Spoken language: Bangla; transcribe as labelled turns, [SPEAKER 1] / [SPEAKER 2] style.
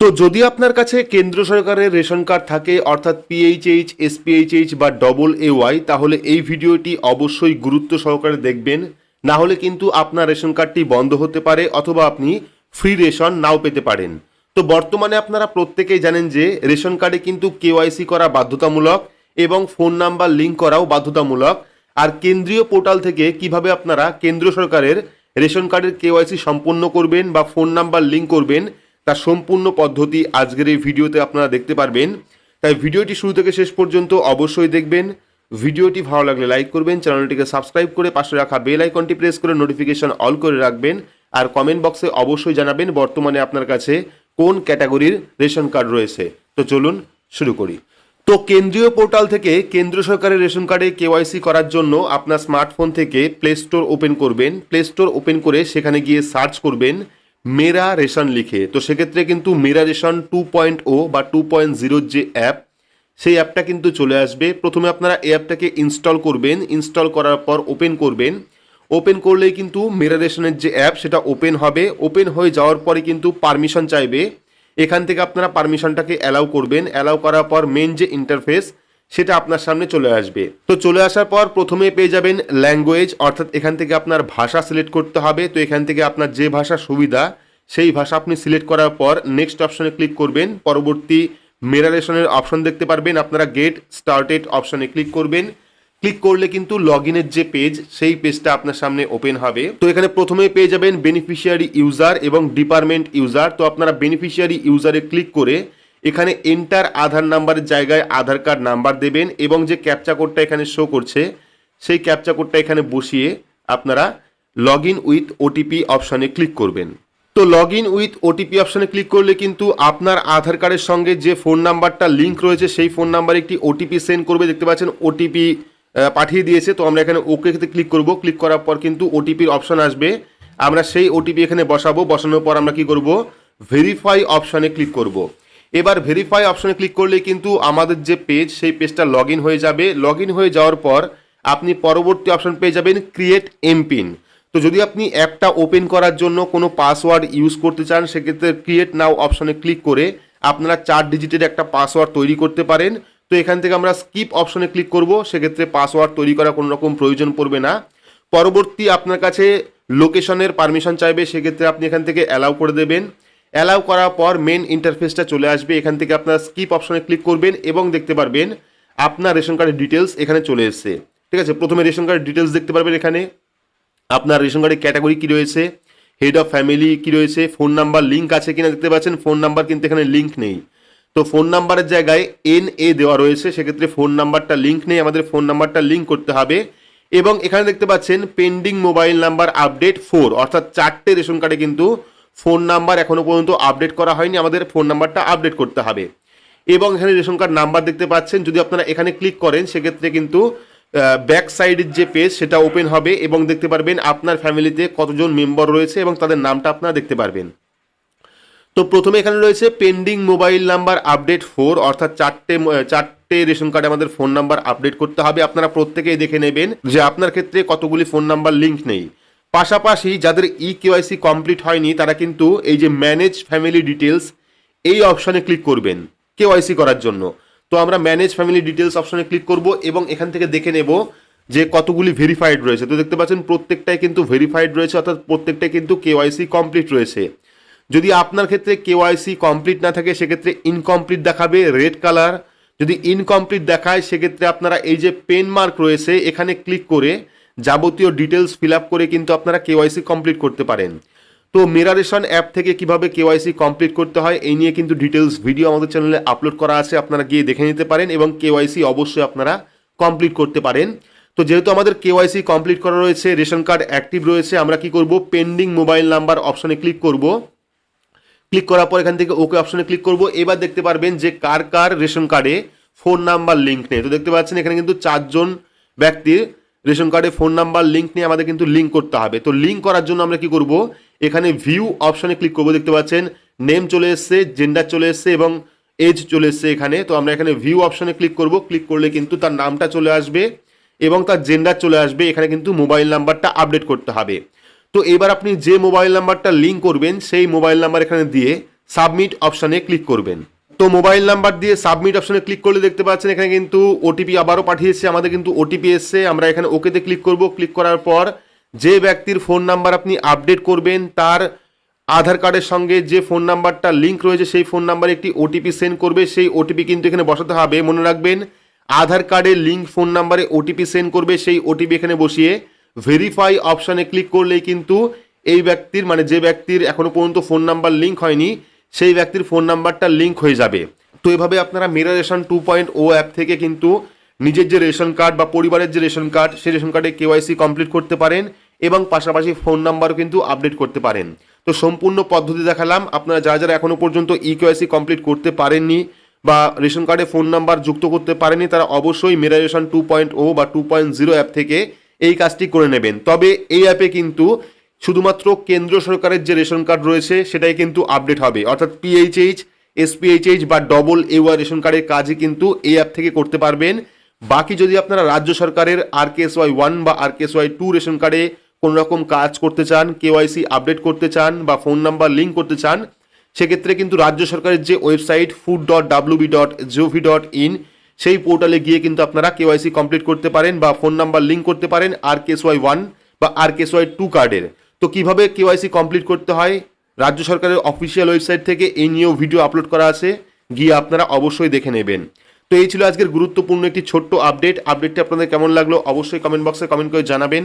[SPEAKER 1] তো যদি আপনার কাছে কেন্দ্র সরকারের রেশন কার্ড থাকে, অর্থাৎ পিএইচএইচ এসপিএইচএইচ বা ডবল এ ওয়াই তাহলে এই ভিডিওটি অবশ্যই গুরুত্ব সহকারে দেখবেন। না হলে কিন্তু আপনার রেশন কার্ডটি বন্ধ হতে পারে অথবা আপনি ফ্রি রেশন নাও পেতে পারেন। তো বর্তমানে আপনারা প্রত্যেকেই জানেন যে রেশন কার্ডে কিন্তু কেওয়াইসি করা বাধ্যতামূলক এবং ফোন নাম্বার লিঙ্ক করাও বাধ্যতামূলক। আর কেন্দ্রীয় পোর্টাল থেকে কীভাবে আপনারা কেন্দ্র সরকারের রেশন কার্ডের কেওয়াইসি সম্পন্ন করবেন বা ফোন নাম্বার লিঙ্ক করবেন তার সম্পূর্ণ পদ্ধতি আজকের এই ভিডিওতে আপনারা দেখতে পারবেন। তাই ভিডিওটি শুরু থেকে শেষ পর্যন্ত অবশ্যই দেখবেন। ভিডিওটি ভালো লাগলে লাইক করবেন, চ্যানেলটিকে সাবস্ক্রাইব করে পাশে রাখা বেল আইকনটি প্রেস করে নোটিফিকেশন অল করে রাখবেন। আর কমেন্ট বক্সে অবশ্যই জানাবেন বর্তমানে আপনার কাছে কোন ক্যাটাগরির রেশন কার্ড রয়েছে। তো চলুন শুরু করি। তো কেন্দ্রীয় পোর্টাল থেকে কেন্দ্র সরকারের রেশন কার্ডে কেওয়াইসি করার জন্য আপনার স্মার্টফোন থেকে প্লে স্টোর ওপেন করবেন। প্লে স্টোর ওপেন করে সেখানে গিয়ে সার্চ করবেন। মেরা রেশন লিখে, তো সেক্ষেত্রে কিন্তু মেরা রেশন টু পয়েন্ট ও বা টু পয়েন্ট জিরোর যে অ্যাপ সেই অ্যাপটা কিন্তু চলে আসবে। প্রথমে আপনারা এই অ্যাপটাকে ইনস্টল করবেন ইনস্টল করার পর ওপেন করবেন। ওপেন করলেই কিন্তু মেরা রেশনের যে অ্যাপ সেটা ওপেন হবে। ওপেন হয়ে যাওয়ার পরে কিন্তু পারমিশন চাইবে। এখান থেকে আপনারা পারমিশনটাকে অ্যালাউ করবেন। অ্যালাউ করার পর মেন যে ইন্টারফেস সেটা আপনার সামনে চলে আসবে। তো চলে আসার পর প্রথমে পেয়ে যাবেন ল্যাঙ্গুয়েজ অর্থাৎ এখান থেকে আপনার ভাষা সিলেক্ট করতে হবে। তো এখান থেকে আপনার যে ভাষা সুবিধা সেই ভাষা আপনি সিলেক্ট করার পর নেক্সট অপশনে ক্লিক করবেন। পরবর্তী মেরারেশনের অপশন দেখতে পারবেন। আপনারা গেট স্টার্টেড অপশনে ক্লিক করবেন। ক্লিক করলে কিন্তু লগ ইনের যে পেজ সেই পেজটা আপনার সামনে ওপেন হবে। তো এখানে প্রথমে পেয়ে যাবেন বেনিফিশিয়ারি ইউজার এবং ডিপার্টমেন্ট ইউজার তো আপনারা বেনিফিশিয়ারি ইউজারে ক্লিক করে এখানে এন্টার আধার নাম্বারের জায়গায় আধার কার্ড নাম্বার দেবেন এবং যে ক্যাপচা কোডটা এখানে শো করছে, সেই ক্যাপচা কোডটা এখানে বসিয়ে আপনারা লগ ইন উইথ ওটিপি অপশানে ক্লিক করবেন। তো লগ ইন উইথ ওটিপি অপশানে ক্লিক করলে কিন্তু আপনার আধার কার্ডের সঙ্গে যে ফোন নাম্বারটা লিঙ্ক রয়েছে, সেই ফোন নাম্বারে একটি ওটিপি সেন্ড করবে। দেখতে পাচ্ছেন ওটিপি পাঠিয়ে দিয়েছে। তো আমরা এখানে ওকে ক্লিক করব। ক্লিক করার পর কিন্তু ওটিপির অপশন আসবে। আমরা সেই ওটিপি এখানে বসাবো। বসানোর পর আমরা কি করব? ভেরিফাই অপশানে ক্লিক করব। এবার ভেরিফাই অপশানে ক্লিক করলে কিন্তু আমাদের যে পেজ সেই পেজটা লগ হয়ে যাবে। লগ হয়ে যাওয়ার পর আপনি পরবর্তী অপশান পেয়ে যাবেন ক্রিয়েট এমপিন তো যদি আপনি অ্যাপটা ওপেন করার জন্য কোনো পাসওয়ার্ড ইউজ করতে চান, সেক্ষেত্রে ক্রিয়েট নাও অপশনে ক্লিক করে আপনারা চার ডিজিটের একটা পাসওয়ার্ড তৈরি করতে পারেন। তো এখান থেকে আমরা স্কিপ অপশনে ক্লিক করব, সেক্ষেত্রে পাসওয়ার্ড তৈরি করা কোনো রকম প্রয়োজন পড়বে না। পরবর্তী আপনার কাছে লোকেশনের পারমিশন চাইবে, সেক্ষেত্রে আপনি এখান থেকে অ্যালাউ করে দেবেন। অ্যালাউ করার পর মেন ইন্টারফেসটা চলে আসবে, এখান থেকে আপনার স্কিপ অপশনে ক্লিক করবেন এবং দেখতে পারবেন আপনার রেশন কার্ডের ডিটেলস এখানে চলে এসছে। ঠিক আছে, প্রথমে রেশন কার্ডের ডিটেলস দেখতে পারবেন এখানে। আপনার রেশন কার্ডের ক্যাটাগরি কী রয়েছে? হেড অফ ফ্যামিলি কী রয়েছে? ফোন নাম্বার লিঙ্ক আছে কিনা দেখতে পাচ্ছেন? ফোন নাম্বার কিন্তু এখানে লিঙ্ক নেই। তো ফোন নাম্বারের জায়গায় এন এ দেওয়া রয়েছে। সেক্ষেত্রে ফোন নাম্বারটা লিঙ্ক নেই। আমাদের ফোন নাম্বারটা লিঙ্ক করতে হবে। এবং এখানে দেখতে পাচ্ছেন pending mobile number update four অর্থাৎ চারটে রেশন কার্ডে কিন্তু ফোন নাম্বার এখনও পর্যন্ত আপডেট করা হয়নি। আমাদের ফোন নাম্বারটা আপডেট করতে হবে। এবং এখানে রেশন কার্ড নাম্বার দেখতে পাচ্ছেন। যদি আপনারা এখানে ক্লিক করেন, সেক্ষেত্রে কিন্তু ব্যাক সাইডের যে পেজ সেটা ওপেন হবে এবং দেখতে পারবেন আপনার ফ্যামিলিতে কতজন মেম্বার রয়েছে এবং তাদের নামটা আপনারা দেখতে পারবেন। তো প্রথমে এখানে রয়েছে pending mobile number update four অর্থাৎ চারটে চারটে রেশন কার্ডে আমাদের ফোন নাম্বার আপডেট করতে হবে। আপনারা প্রত্যেকেই দেখে নেবেন যে আপনার ক্ষেত্রে কতগুলি ফোন নাম্বার লিঙ্ক নেই। পাশাপাশি যাদের ই কেওয়াইসি কমপ্লিট হয়নি, তারা কিন্তু এই যে ম্যানেজ ফ্যামিলি ডিটেলস এই অপশনে ক্লিক করবেন কেওয়াইসি করার জন্য। তো আমরা ম্যানেজ ফ্যামিলি ডিটেলস অপশনে ক্লিক করব এবং এখান থেকে দেখে নেব যে কতগুলি ভেরিফাইড রয়েছে। তো দেখতে পাচ্ছেন প্রত্যেকটাই কিন্তু ভেরিফাইড রয়েছে, অর্থাৎ প্রত্যেকটাই কিন্তু কেওয়াইসি কমপ্লিট রয়েছে। যদি আপনার ক্ষেত্রে কেওয়াইসি কমপ্লিট না থাকে, সেক্ষেত্রে ইনকমপ্লিট দেখাবে রেড কালার যদি ইনকমপ্লিট দেখায়, সেক্ষেত্রে আপনারা এই যে পেন মার্ক রয়েছে, এখানে ক্লিক করে যাবতীয় ডিটেলস ফিল করে কিন্তু আপনারা কেওয়াইসি কমপ্লিট করতে পারেন। তো মেরারেশন অ্যাপ থেকে কীভাবে কেওয়াইসি কমপ্লিট করতে হয়, এই নিয়ে কিন্তু ডিটেলস ভিডিও আমাদের চ্যানেলে আপলোড করা আছে, আপনারা গিয়ে দেখে নিতে পারেন এবং কেওয়াইসি অবশ্যই আপনারা কমপ্লিট করতে পারেন। তো যেহেতু আমাদের কেওয়াইসি কমপ্লিট করা রয়েছে রেশন কার্ড অ্যাক্টিভ রয়েছে, আমরা কি করব পেন্ডিং মোবাইল নাম্বার অপশনে ক্লিক করব। ক্লিক করার পর এখান থেকে ওকে অপশনে ক্লিক করব। এবার দেখতে পারবেন যে কার কার রেশন কার্ডে ফোন নাম্বার লিঙ্ক নেই। তো দেখতে পাচ্ছেন এখানে কিন্তু চারজন ব্যক্তির রেশন কার্ডে ফোন নাম্বার লিঙ্ক নিয়ে আমাদের কিন্তু লিঙ্ক করতে হবে। তো লিঙ্ক করার জন্য আমরা কি করব এখানে ভিউ অপশনে ক্লিক করব, দেখতে পাচ্ছেন নেম চলে এসছে জেন্ডার চলে এসছে এবং এজ চলে এসছে এখানে। তো আমরা এখানে ভিউ অপশনে ক্লিক করব ক্লিক করলে কিন্তু তার নামটা চলে আসবে এবং তার জেন্ডার চলে আসবে। এখানে কিন্তু মোবাইল নাম্বারটা আপডেট করতে হবে। তো এবার আপনি যে মোবাইল নাম্বারটা লিঙ্ক করবেন, সেই মোবাইল নাম্বার এখানে দিয়ে সাবমিট অপশানে ক্লিক করবেন। তো মোবাইল নাম্বার দিয়ে সাবমিট অপশানে ক্লিক করলে দেখতে পাচ্ছেন, এখানে কিন্তু ওটিপি আবারও পাঠিয়েছে, আমাদের কিন্তু ওটিপি এসছে। আমরা এখানে ওকেতে ক্লিক করব। ক্লিক করার পর যে ব্যক্তির ফোন নাম্বার আপনি আপডেট করবেন, তার আধার কার্ডের সঙ্গে যে ফোন নাম্বারটা লিঙ্ক রয়েছে, সেই ফোন নাম্বারে একটি ওটিপি সেন্ড করবে। সেই ওটিপি কিন্তু এখানে বসাতে হবে। মনে রাখবেন, আধার কার্ডের লিঙ্ক ফোন নাম্বারে ওটিপি সেন্ড করবে। সেই ওটিপি এখানে বসিয়ে ভেরিফাই অপশানে ক্লিক করলেই কিন্তু এই ব্যক্তির মানে যে ব্যক্তির এখনও পর্যন্ত ফোন নাম্বার লিঙ্ক হয়নি, সেই ব্যক্তির ফোন নাম্বারটা লিঙ্ক হয়ে যাবে। তো এভাবে আপনারা Mera ration two point o app থেকে কিন্তু নিজের যে রেশন কার্ড বা পরিবারের যে রেশন কার্ড, সেই রেশন কার্ডে কেওয়াইসি কমপ্লিট করতে পারেন। এবং পাশাপাশি ফোন নাম্বারও কিন্তু আপডেট করতে পারেন। তো সম্পূর্ণ পদ্ধতি দেখালাম। আপনারা যারা যারা এখনও পর্যন্ত ই কেওয়াইসি কমপ্লিট করতে পারেননি বা রেশন কার্ডে ফোন নাম্বার যুক্ত করতে পারেনি তারা অবশ্যই মেরা টু পয়েন্ট ও বা টু পয়েন্ট জিরো অ্যাপ থেকে এই কাজটি করে নেবেন। তবে এই অ্যাপে কিন্তু শুধুমাত্র কেন্দ্র সরকারের যে রেশন কার্ড রয়েছে, সেটাই কিন্তু আপডেট হবে। অর্থাৎ পিএইচএইচ এসপিএইচএইচ বা ডবল এওয়াই রেশন কার্ডের কাজই কিন্তু এই অ্যাপ থেকে করতে পারবেন। বাকি যদি আপনারা রাজ্য সরকারের আর কে ওয়াই ওয়ান বা আর কে ওয়াই টু রেশন কার্ডে কোনো রকম কাজ করতে চান কেওয়াইসি আপডেট করতে চান বা ফোন নাম্বার লিঙ্ক করতে চান, সেক্ষেত্রে কিন্তু রাজ্য সরকারের যে website food dot WB dot GOV dot in সেই পোর্টালে গিয়ে কিন্তু আপনারা কেওয়াইসি কমপ্লিট করতে পারেন বা ফোন নাম্বার লিঙ্ক করতে পারেন আর কেস ওয়াই ওয়ান বা আর কেস ওয়াই টু কার্ডের। তো কীভাবে কেওয়াইসি কমপ্লিট করতে হয়? রাজ্য সরকারের অফিসিয়াল ওয়েবসাইট থেকে এই নিয়েও ভিডিও আপলোড করা আছে, গিয়ে আপনারা অবশ্যই দেখে নেবেন। তো এই ছিল আজকের গুরুত্বপূর্ণ একটি ছোট্ট আপডেট। আপডেটটি আপনাদের কেমন লাগল অবশ্যই কমেন্ট বক্সে কমেন্ট করে জানাবেন।